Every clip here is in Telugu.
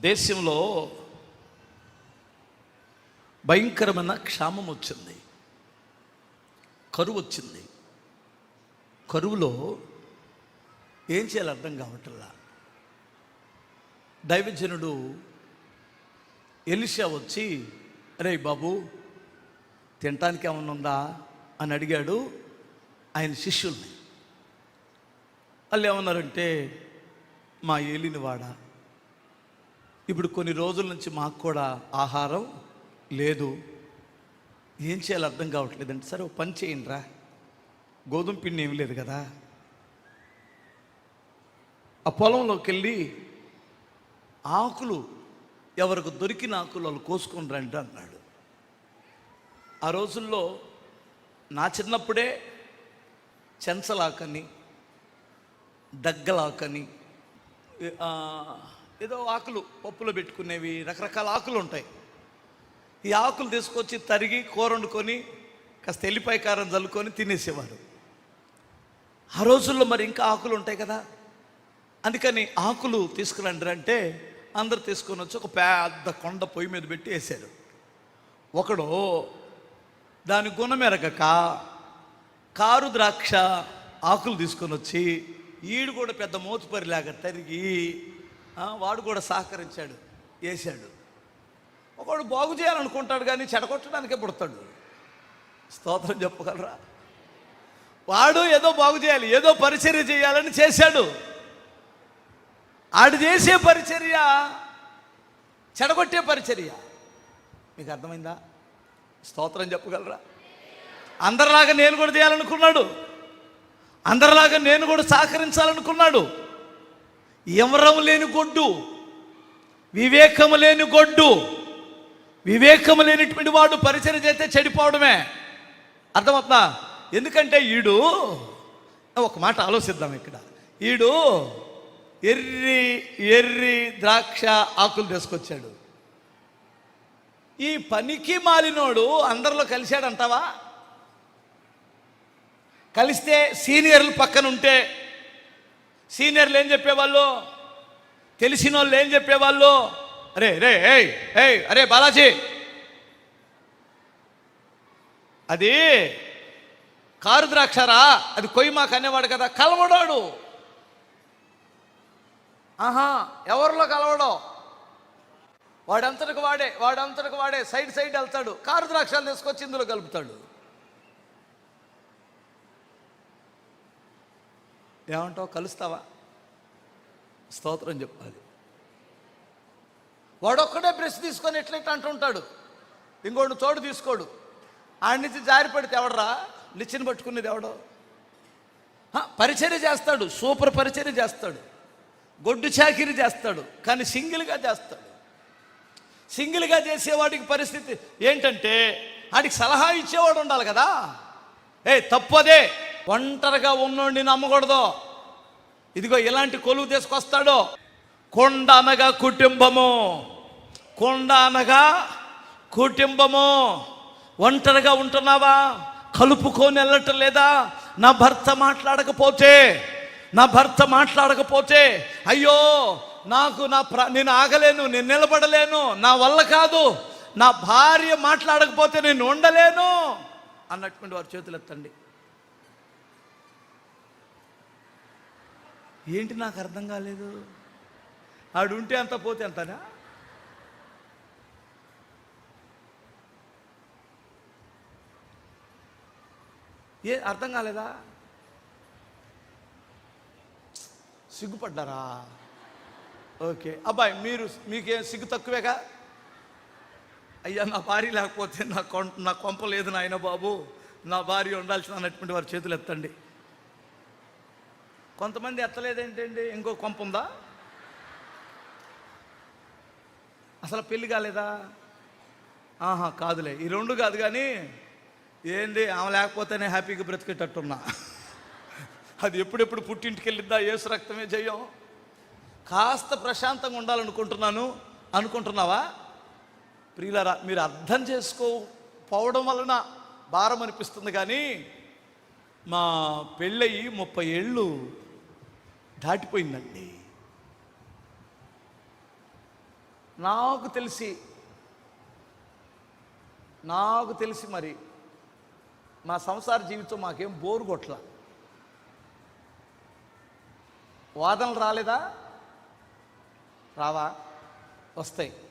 దేశంలో భయంకరమైన క్షామం వచ్చింది. కరువు వచ్చింది. కరువులో ఏం చేయాలి అర్థం కావట్లా? దైవజనుడు ఎలిషా వచ్చి అరే బాబు తినటానికి ఏమన్నా ఉందా? అని అడిగాడు ఆయన శిష్యుల్ని. వాళ్ళు ఏమన్నారంటే మా ఏలినవాడా? వాడ ఇప్పుడు కొన్ని రోజుల నుంచి మాకు కూడా ఆహారం లేదు. ఏం చేయాలో అర్థం కావట్లేదంటే సరే ఓ పని చేయండి రా గోధుమ పిండి ఏమి లేదు కదా. ఆ పొలంలోకి వెళ్ళి ఆకులు ఎవరికి దొరికిన ఆకులు వాళ్ళు కోసుకొని రండి అన్నాడు. ఆ రోజుల్లో నా చిన్నప్పుడే చెంచలాకని దగ్గలాకని ఏదో ఆకులు పప్పులో పెట్టుకునేవి రకరకాల ఆకులు ఉంటాయి. ఈ ఆకులు తీసుకొచ్చి తరిగి కూర వండుకొని కాస్త ఎల్లిపాయ కారం చల్లుకొని తినేసేవారు. ఆ రోజుల్లో మరి ఇంకా ఆకులు ఉంటాయి కదా? అందుకని ఆకులు తీసుకురండి అంటే అందరు తీసుకొని వచ్చి ఒక పెద్ద కొండ పొయ్యి మీద పెట్టి వేశారు. ఒకడు దాని గుణమెరగక కారు ద్రాక్ష ఆకులు తీసుకొని వచ్చి ఈడు కూడా పెద్ద మోతుపరిలాగా తరిగి వాడు కూడా సహకరించాడు వేశాడు. ఒకడు బాగు చేయాలనుకుంటాడు కానీ చెడగొట్టడానికే పుడతాడు. స్తోత్రం చెప్పగలరా? వాడు ఏదో బాగు చేయాలి ఏదో పరిచర్య చేయాలని చేశాడు. ఆడు చేసే పరిచర్య చెడగొట్టే పరిచర్య. మీకు అర్థమైందా? స్తోత్రం చెప్పగలరా? అందరిలాగా నేను కూడా చేయాలనుకున్నాడు. అందరిలాగా నేను కూడా సహకరించాలనుకున్నాడు. ఎవరం లేని గొడ్డు వివేకము లేని గొడ్డు వివేకము లేనిటువంటి వాడు పరిచయం చేస్తే చెడిపోవడమే. అర్థమవుతుందా? ఎందుకంటే ఈడు ఒక మాట ఆలోచిద్దాం ఇక్కడ. ఈడు ఎర్రి ఎర్రి ద్రాక్ష ఆకులు తీసుకొచ్చాడు. ఈ పనికి మాలినోడు అందరిలో కలిశాడంటావా? కలిస్తే సీనియర్లు పక్కన ఉంటే సీనియర్లు ఏం చెప్పేవాళ్ళు? తెలిసిన వాళ్ళు ఏం చెప్పేవాళ్ళు? అరే రే ఏయ్ ఏయ్ అరే బాలాజీ. అది కారు ద్రాక్షరా? అది కొయ్యి మాకు అనేవాడు కదా కలవడాడు. ఆహా ఎవరిలో కలవడం? వాడంతటికి వాడే వాడంతటికి వాడే సైడ్ సైడ్ వెళ్తాడు. కారు ద్రాక్షాలు తీసుకొచ్చి ఇందులో కలుపుతాడు. ఏమంటావు? కలుస్తావా? స్తోత్రం చెప్పాలి. వాడొక్కడే బ్రష్ తీసుకొని ఎట్లయితే అంటుంటాడు ఇంకోటి చోటు తీసుకోడు. ఆడి నుంచి జారి పడితే ఎవడరా? నిచ్చిన పట్టుకునేది ఎవడో? పరిచర్య చేస్తాడు. సూపర్ పరిచర్య చేస్తాడు. గొడ్డు చాకిరి చేస్తాడు. కానీ సింగిల్గా చేస్తాడు. సింగిల్గా చేసేవాడికి పరిస్థితి ఏంటంటే వాడికి సలహా ఇచ్చేవాడు ఉండాలి కదా? ఏ తప్పదే ఒంటరిగా ఉన్నోడిని నమ్మకూడదు. ఇదిగో ఇలాంటి కొలువు తీసుకొస్తాడు. కొండ అనగా కుటుంబము. కొండ అనగా కుటుంబము. ఒంటరిగా ఉంటున్నావా? కలుపుకొని వెళ్ళటం లేదా? నా భర్త మాట్లాడకపోతే? నా భర్త మాట్లాడకపోతే? అయ్యో నాకు నా ప్ర నేను ఆగలేను నేను నిలబడలేను నా వల్ల కాదు. నా భార్య మాట్లాడకపోతే నేను ఉండలేను. అన్నటువంటి వారి చేతులు ఎత్తండి ఏంటి నాకు అర్థం కాలేదు? ఆడు ఉంటే అంత పోతే అంతనా? ఏ అర్థం కాలేదా? సిగ్గుపడ్డారా? ఓకే. అబ్బాయి మీరు మీకేం సిగ్గు తక్కువేగా? అయ్యా నా భార్య లేకపోతే నా కొం నా కొంప లేదు నాయన బాబు. నా భార్య ఉండాల్సిన అన్నటువంటి వారి చేతులు ఎత్తండి. కొంతమంది ఎత్తలేదేంటండి? ఇంకో కొంప ఉందా అసలు పెళ్ళి కాలేదా? ఆహా కాదులే. ఈ రెండు కాదు కానీ ఏంది ఆమె లేకపోతేనే హ్యాపీగా బ్రతికేటట్టున్నా. అది ఎప్పుడెప్పుడు పుట్టింటికి వెళ్ళిద్దా ఏసు రక్తమే జయం. కాస్త ప్రశాంతంగా ఉండాలనుకుంటున్నాను. అనుకుంటున్నావా? ప్రియులరా మీరు అర్థం చేసుకోపోవడం వలన భారం అనిపిస్తుంది కానీ మా పెళ్ళయి ముప్పై ఏళ్ళు దాటిపోయిందండి. నాకు తెలిసి నాకు తెలిసి మరి మా సంసార జీవితం మాకేం బోరు కొట్ల వాదనలు రాలేదా? రావా? వస్తాయి.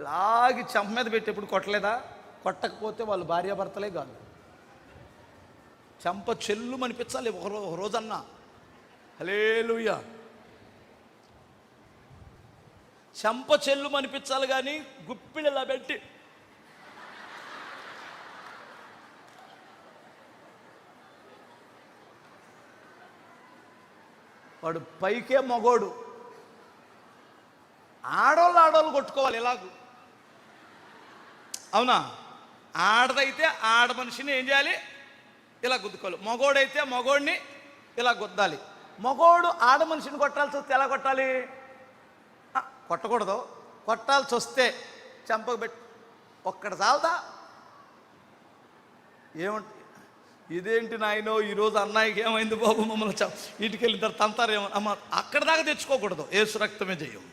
లాగి చెంప మీద పెట్టి ఎప్పుడు కొట్టలేదా? కొట్టకపోతే వాళ్ళు భార్యాభర్తలే కాదు. చెంప చెల్లు అనిపించాలి ఒక రోజన్నా. హలేలుయ్యా చెంప చెల్లు అనిపించాలి కానీ గుప్పిళ్ళలా పెట్టి? వాడు పైకే మగోడు. ఆడోళ్ళు ఆడోళ్ళు కొట్టుకోవాలి ఎలాగూ? అవునా? ఆడదైతే ఆడ మనిషిని ఏం చేయాలి? ఇలా గుద్దుకోవాలి. మగోడైతే మగోడిని ఇలా గుద్దాలి. మగోడు ఆడ మనిషిని కొట్టాల్సి వస్తే ఎలా కొట్టాలి? కొట్టకూడదు. కొట్టాల్సి వస్తే చెంపకు పెట్టి ఒక్కడ చాలదా? ఏమంట ఇదేంటి నాయనో ఈరోజు అన్నయ్యకి ఏమైంది బాబు? మమ్మల్ని చ- ఇంటికి తర్వాత తంతారేమో. అమ్మ అక్కడ దాకా తెచ్చుకోకూడదు. ఏసు రక్తమే చేయం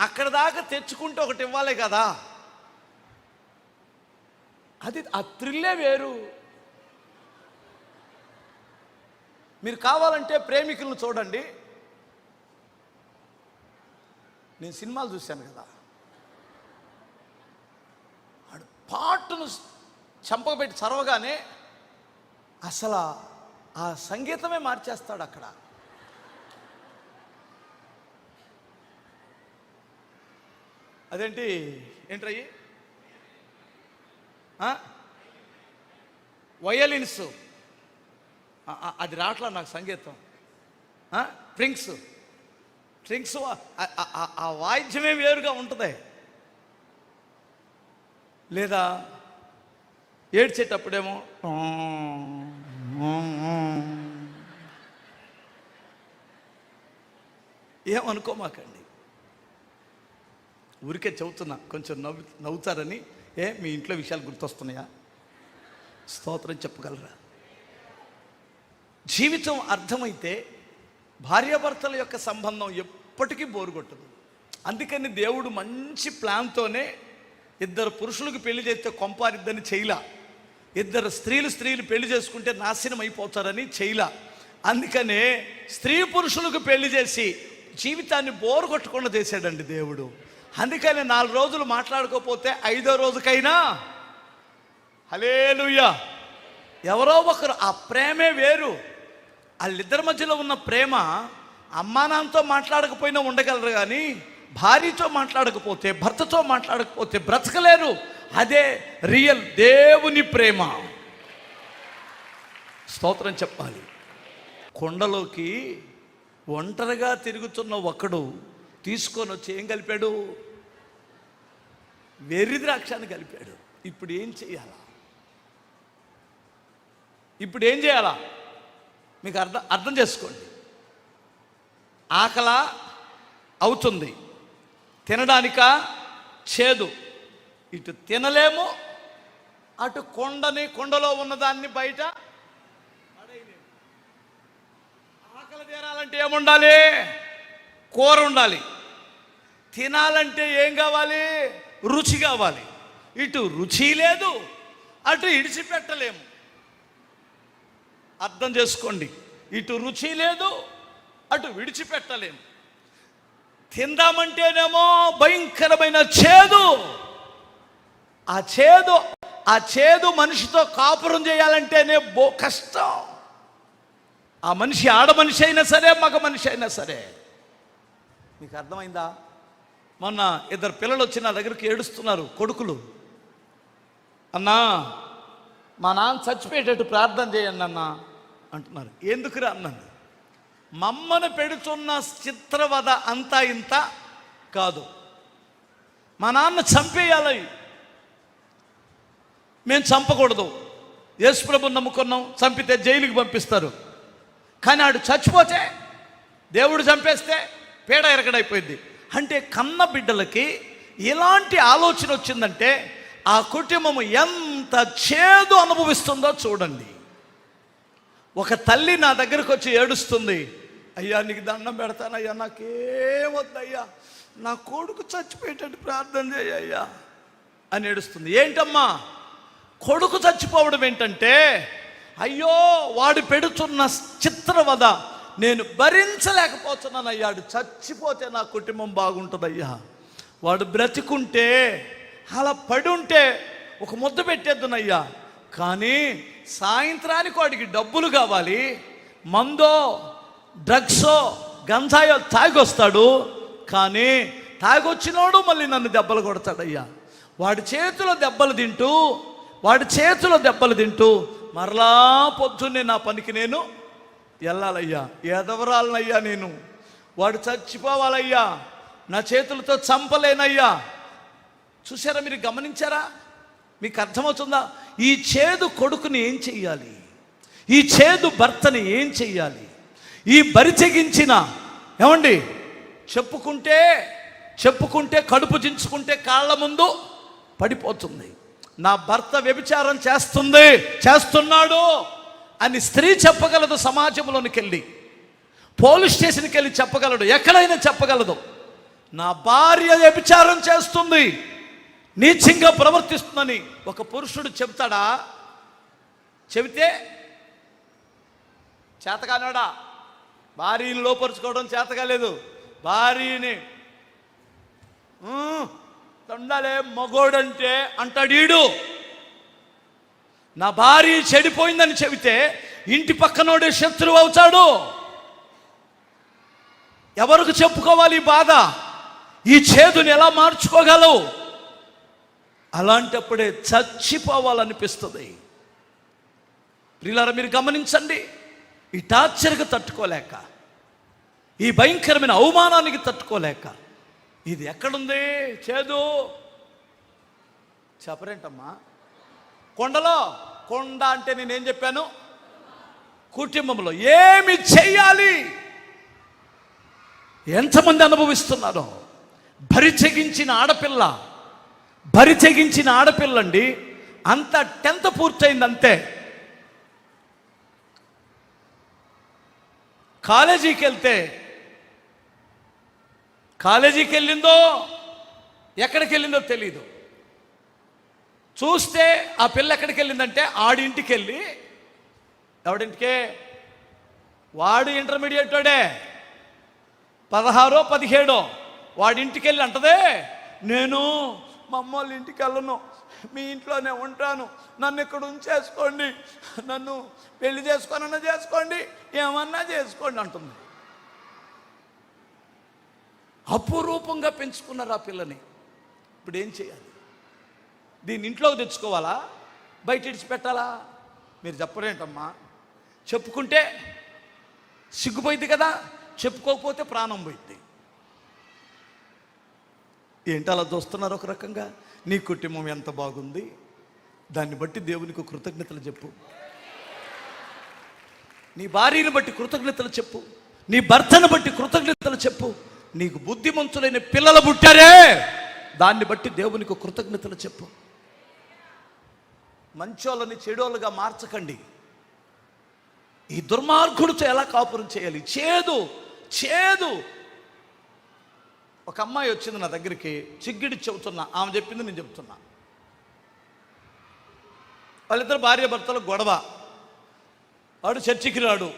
అక్కడ దాకా తెచ్చుకుంటే ఒకటి ఇవ్వాలి కదా? అది ఆ త్రిల్లే వేరు. మీరు కావాలంటే ప్రేమికులను చూడండి. నేను సినిమాలు చూశాను కదా. ఆడు పాటను చంపకబెట్టి చరవగానే అసలు ఆ సంగీతమే మార్చేస్తాడు అక్కడ. అదేంటి? ఏంట్రయ్యి వయలిన్స్. అది రావట్లా నాకు సంగీతం ట్రింక్స్ ట్రింక్స్ ఆ- ఆ వాయిద్యమే వేరుగా ఉంటుంది. లేదా ఏడ్చేటప్పుడేమో ఏమనుకోమాకండి. ఊరికే చెబుతున్నా కొంచెం నవ్వు నవ్వుతారని. ఏ మీ ఇంట్లో విషయాలు గుర్తొస్తున్నాయా? స్తోత్రం చెప్పగలరా? జీవితం అర్థమైతే భార్యాభర్తల యొక్క సంబంధం ఎప్పటికీ బోరు కొట్టదు. అందుకని దేవుడు మంచి ప్లాన్తోనే ఇద్దరు పురుషులకు పెళ్ళి చేస్తే కొంపారిద్దని చేయలా. ఇద్దరు స్త్రీలు స్త్రీలు పెళ్ళి చేసుకుంటే నాశనం అయిపోతారని చేయలా. అందుకనే స్త్రీ పురుషులకు పెళ్ళి చేసి జీవితాన్ని బోరు కొట్టకుండా చేశాడండి దేవుడు. అందుకని నాలుగు రోజులు మాట్లాడుకోపోతే ఐదో రోజుకైనా హలేలుయ్యా ఎవరో ఒకరు ఆ ప్రేమే వేరు. వాళ్ళిద్దరి మధ్యలో ఉన్న ప్రేమ అమ్మానాన్నతో మాట్లాడకపోయినా ఉండగలరు కానీ భార్యతో మాట్లాడకపోతే భర్తతో మాట్లాడకపోతే బ్రతకలేరు. అదే రియల్ దేవుని ప్రేమ. స్తోత్రం చెప్పాలి. కొండలోకి ఒంటరిగా తిరుగుతున్న ఒకడు తీసుకొని వచ్చి ఏం కలిపాడు? వెర్రి ద్రాక్షాన్ని కలిపాడు. ఇప్పుడు ఏం చేయాలా? ఇప్పుడు ఏం చేయాలా? మీకు అర్థం అర్థం చేసుకోండి. ఆకల అవుతుంది. తినడానిక? చేదు. ఇటు తినలేము అటు కొండని కొండలో ఉన్నదాన్ని బయట ఆకలి తీరాలంటే ఏముండాలి? కూర ఉండాలి. తినాలంటే ఏం కావాలి? రుచి కావాలి. ఇటు రుచి లేదు అటు ఇడిచిపెట్టలేము. అర్థం చేసుకోండి. ఇటు రుచి లేదు అటు విడిచిపెట్టలేము. తిందామంటేనేమో భయంకరమైన చేదు. ఆ చేదు ఆ చేదు మనిషితో కాపురం చేయాలంటేనే బో కష్టం. ఆ మనిషి ఆడ మనిషి అయినా సరే మగ మనిషి అయినా సరే. మీకు అర్థమైందా? మొన్న ఇద్దరు పిల్లలు వచ్చి నా దగ్గరికి ఏడుస్తున్నారు కొడుకులు. అన్నా మా నాన్న చచ్చిపోయేటట్టు ప్రార్థన చేయండి అన్న. అంటున్నారు. ఎందుకురా అన్నాను మమ్మను పెడుతున్న చిత్రవద అంతా ఇంత కాదు. మా నాన్న చంపేయాలి. మేము చంపకూడదు. యేసుప్రభు నమ్ముకున్నాం చంపితే జైలుకి పంపిస్తారు. కానీ ఆడు చచ్చిపోతే దేవుడు చంపేస్తే పీడ ఎరగడైపోయింది. అంటే కన్న బిడ్డలకి ఎలాంటి ఆలోచన వచ్చిందంటే ఆ కుటుంబము ఎంత చేదు అనుభవిస్తుందో చూడండి. ఒక తల్లి నా దగ్గరకు వచ్చి ఏడుస్తుంది అయ్యా నీకు దండం పెడతానయ్యా నాకేమొద్దయ్యా నా కొడుకు చచ్చిపోయేటట్టు ప్రార్థన చేయ్యా అని ఏడుస్తుంది. ఏంటమ్మా? కొడుకు చచ్చిపోవడం ఏంటంటే అయ్యో వాడు పెడుతున్న చిత్రవద నేను భరించలేకపోతున్నాను అయ్యాడు చచ్చిపోతే నా కుటుంబం బాగుంటుందయ్యా. వాడు బ్రతికుంటే అలా పడి ఉంటే ఒక ముద్ద పెట్టేద్దునయ్యా. కానీ సాయంత్రానికి వాడికి డబ్బులు కావాలి. మందో డ్రగ్సో గంజాయో తాగొస్తాడు. కానీ తాగొచ్చినోడు మళ్ళీ నన్ను దెబ్బలు కొడతాడయ్యా. వాడి చేతిలో దెబ్బలు తింటూ వాడి చేతిలో దెబ్బలు తింటూ మరలా పొద్దున్నే నా పనికి నేను వెళ్ళాలయ్యా. ఎదవరాలనయ్యా నేను. వాడు చచ్చిపోవాలయ్యా. నా చేతులతో చంపలేనయ్యా. చూసారా మీరు గమనించారా? మీకు అర్థమవుతుందా? ఈ చేదు కొడుకుని ఏం చెయ్యాలి? ఈ చేదు భర్తని ఏం చెయ్యాలి? ఈ బరి తెగించిన ఏమండి? చెప్పుకుంటే చెప్పుకుంటే కడుపు దించుకుంటే కాళ్ళ ముందు పడిపోతుంది. నా భర్త వ్యభిచారం చేస్తుంది చేస్తున్నాడు అని స్త్రీ చెప్పగలదు సమాజంలోనికి వెళ్ళి పోలీస్ స్టేషన్కి వెళ్ళి చెప్పగలడు ఎక్కడైనా చెప్పగలదు. నా భార్య వ్యభిచారం చేస్తుంది నీచంగా ప్రవర్తిస్తుందని ఒక పురుషుడు చెబుతాడా? చెబితే చేతకానాడా భార్యని లోపరుచుకోవడం చేతకాలేదు భార్యని తండాలే మగోడంటే అంటాడు ఈడు. నా భార్య చెడిపోయిందని చెబితే ఇంటి పక్కనోడే శత్రువు అవుతాడు. ఎవరికి చెప్పుకోవాలి ఈ బాధ? ఈ చేదుని ఎలా మార్చుకోగలవు? అలాంటప్పుడే చచ్చిపోవాలనిపిస్తుంది. ప్రియులారా మీరు గమనించండి ఈ టార్చర్కి తట్టుకోలేక ఈ భయంకరమైన అవమానానికి తట్టుకోలేక ఇది ఎక్కడుంది? చేదు. చెప్పరేంటమ్మా? కొండలో కొండ అంటే నేనేం చెప్పాను? కుటుంబంలో ఏమి చేయాలి ఎంతమంది అనుభవిస్తున్నారో భరిచగించిన ఆడపిల్ల బరి తెగించిన ఆడపిల్లండి అంత టెన్త్ పూర్తయింది అంతే కాలేజీకి వెళ్తే కాలేజీకి వెళ్ళిందో ఎక్కడికి వెళ్ళిందో తెలీదు. చూస్తే ఆ పిల్ల ఎక్కడికి వెళ్ళిందంటే ఆడింటికి వెళ్ళి ఎవడింటికే? వాడు ఇంటర్మీడియట్ వాడే. పదహారో పదిహేడో వాడింటికి వెళ్ళి అంటదే నేను మా అమ్మ వాళ్ళ ఇంటికి వెళ్ళను. మీ ఇంట్లోనే ఉంటాను. నన్ను ఇక్కడ ఉంచేసుకోండి. నన్ను పెళ్ళి చేసుకోనన్నా చేసుకోండి. ఏమన్నా చేసుకోండి అంటుంది. అపురూపంగా పెంచుకున్నారు ఆ పిల్లని. ఇప్పుడు ఏం చేయాలి? దీన్ని ఇంట్లోకి తెచ్చుకోవాలా? బయట ఇడిచిపెట్టాలా మీరు చెప్పరేంటమ్మా? చెప్పుకుంటే సిగ్గుపోయింది కదా? చెప్పుకోకపోతే ప్రాణం పోయింది ఏంటి అలా చూస్తున్నారు ఒక రకంగా? నీ కుటుంబం ఎంత బాగుంది? దాన్ని బట్టి దేవునికి కృతజ్ఞతలు చెప్పు. నీ భార్యను బట్టి కృతజ్ఞతలు చెప్పు. నీ భర్తను బట్టి కృతజ్ఞతలు చెప్పు. నీకు బుద్ధిమంతులైన పిల్లలు పుట్టారే? దాన్ని బట్టి దేవునికి కృతజ్ఞతలు చెప్పు. మంచోళ్ళని చెడోళ్ళుగా మార్చకండి. ఈ దుర్మార్గుడితో ఎలా కాపురం చేయాలి? చేదు చేదు. ఒక అమ్మాయి వచ్చింది నా దగ్గరికి చిగ్గిడి చెబుతున్నా ఆమె చెప్పింది నేను చెప్తున్నా వాళ్ళిద్దరు భార్య భర్తలు గొడవ. వాడు చర్చికి రాడు.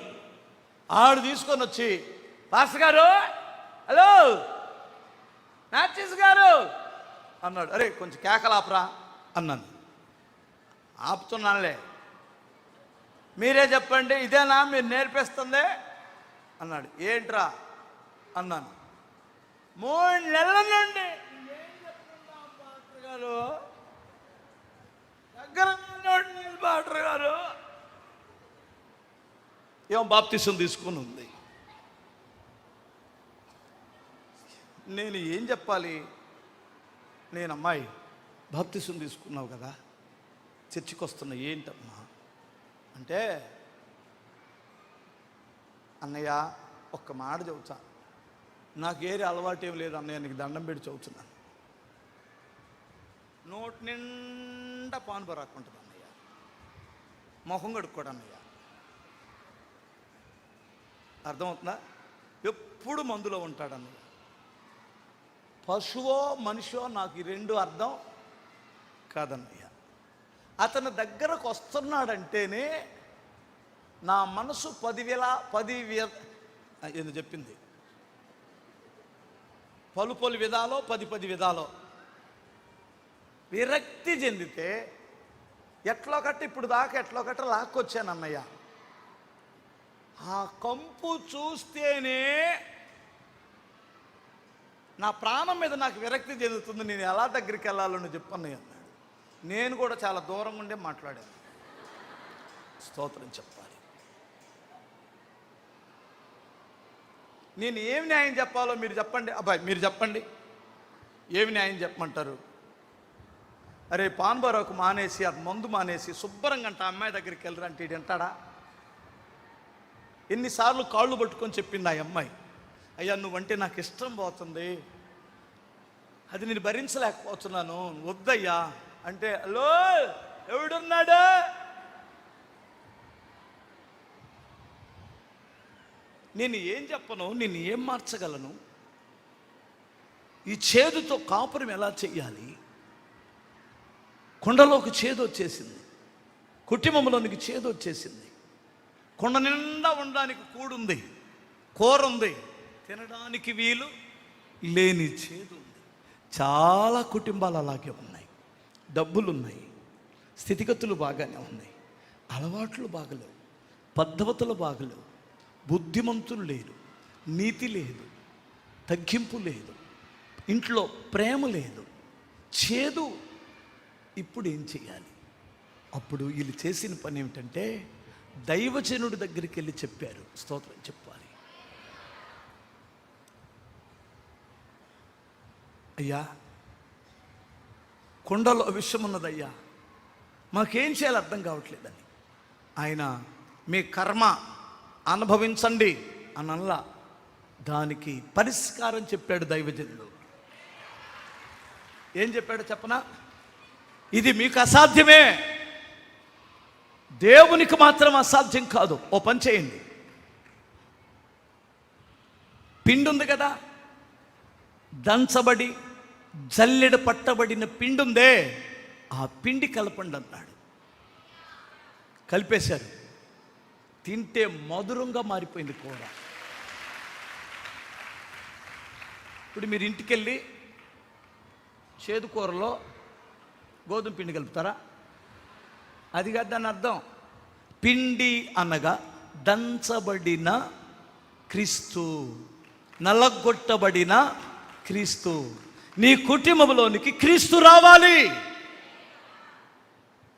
ఆడు తీసుకొని వచ్చి పాస్ గారు హలో మ్యాథ్సిస్ గారు అన్నాడు. అరే కొంచెం కేకలాపరా అన్నాను. ఆపుతున్నానులే. మీరే చెప్పండి ఇదేనా మీరు నేర్పిస్తుంది? అన్నాడు. ఏంట్రా? అన్నాను. మూడు నెలల నుండి. గారు? దగ్గర పాస్టర్ గారు. ఏం బాప్తిసం తీసుకుని ఉంది? నేను ఏం చెప్పాలి? నేను అమ్మాయి బాప్తిసం తీసుకున్నావు కదా? చర్చికి వస్తున్నా ఏంటమ్మా? అంటే అన్నయ్య ఒక్క మాట చెబుతా నాకు ఏరి అలవాటు ఏం లేదు అన్నయ్య నీకు దండం పెట్టి చదువుతున్నాను. నోటి నిండా పాన్ బరాకుంటుంది అన్నయ్య. మొహం కడుక్కోడు అన్నయ్య. అర్థమవుతుందా? ఎప్పుడు మందులో ఉంటాడు అన్నయ్య. పశువో మనిషో నాకు ఈ రెండు అర్థం కాదన్నయ్య. అతని దగ్గరకు వస్తున్నాడంటేనే నా మనసు పదివేల పది ఏదో చెప్పింది. పలు పలు విధాలో పది పది విధాలో. విరక్తి చెందితే ఎట్లో కట్ట ఇప్పుడు దాకా ఎట్లో కట్ట లాక్కొచ్చాను అన్నయ్య. ఆ కంపు చూస్తేనే నా ప్రాణం మీద నాకు విరక్తి చెందుతుంది నేను ఎలా దగ్గరికి వెళ్ళాలని చెప్పన్నయ్య అన్నాడు నేను కూడా చాలా దూరంగా ఉండే మాట్లాడాను. స్తోత్రం చెప్పాలి. నేను ఏమి న్యాయం చెప్పాలో మీరు చెప్పండి. అబ్బాయి మీరు చెప్పండి. ఏమి న్యాయం చెప్పమంటారు? అరే పాన్బరాకు మానేసి అది మందు మానేసి శుభ్రంగా అంట అమ్మాయి దగ్గరికి వెళ్ళరా అంటే ఈడు వింటాడా ఎన్నిసార్లు కాళ్ళు పట్టుకొని చెప్పింది ఆ అమ్మాయి. అయ్యా నువ్వంటే నాకు ఇష్టం పోతుంది. అది నేను భరించలేకపోతున్నాను. వద్దయ్యా. అంటే హలో ఎవడున్నాడు? నేను ఏం చెప్పను నేను ఏం మార్చగలను? ఈ చేదుతో కాపురం ఎలా చెయ్యాలి? కొండలోకి చేదు వచ్చేసింది. కుటుంబంలోనికి చేదు వచ్చేసింది. కొండ నిండా ఉండడానికి కూడుంది కూర ఉంది తినడానికి వీలు లేని చేదు ఉంది. చాలా కుటుంబాలు అలాగే ఉన్నాయి. డబ్బులు ఉన్నాయి స్థితిగతులు బాగానే ఉన్నాయి. అలవాట్లు బాగలేవు పద్ధతులు బాగలేవు. బుద్ధిమంతులు లేరు నీతి లేదు తగ్గింపు లేదు ఇంట్లో ప్రేమ లేదు చేదు. ఇప్పుడు ఏం చేయాలి? అప్పుడు వీళ్ళు చేసిన పని ఏమిటంటే దైవజనుడి దగ్గరికి వెళ్ళి చెప్పారు స్తోత్రం చెప్పాలి. అయ్యా కొండలో విషయం ఉన్నదయ్యా మాకేం చేయాలి అర్థం కావట్లేదని. ఆయన మీ కర్మ అనుభవించండి అనల్లా దానికి పరిష్కారం చెప్పాడు దైవజనుడు. ఏం చెప్పాడు చెప్పనా? ఇది మీకు అసాధ్యమే. దేవునికి మాత్రం అసాధ్యం కాదు. ఓ పని చేయండి. పిండి ఉంది కదా? దంచబడి జల్లెడ పట్టబడిన పిండి ఉందే ఆ పిండి కలపండి అన్నాడు. కలిపేశారు. తింటే మధురంగా మారిపోయింది కూర. ఇప్పుడు మీరు ఇంటికి వెళ్ళి చేదు కూరలో గోధుమ పిండి కలుపుతారా? అది కాదు దాని అర్థం. పిండి అనగా దంచబడిన క్రీస్తు నలగొట్టబడిన క్రీస్తు. నీ కుటుంబంలోనికి క్రీస్తు రావాలి.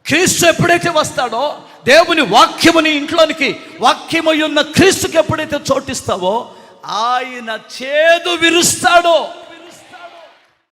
క్రీస్తు ఎప్పుడైతే వస్తాడో దేవుని వాక్యముని ఇంట్లోనికి వాక్యమై ఉన్న క్రీస్తుకి ఎప్పుడైతే చోటిస్తావో ఆయన చేదు విరుస్తాడో.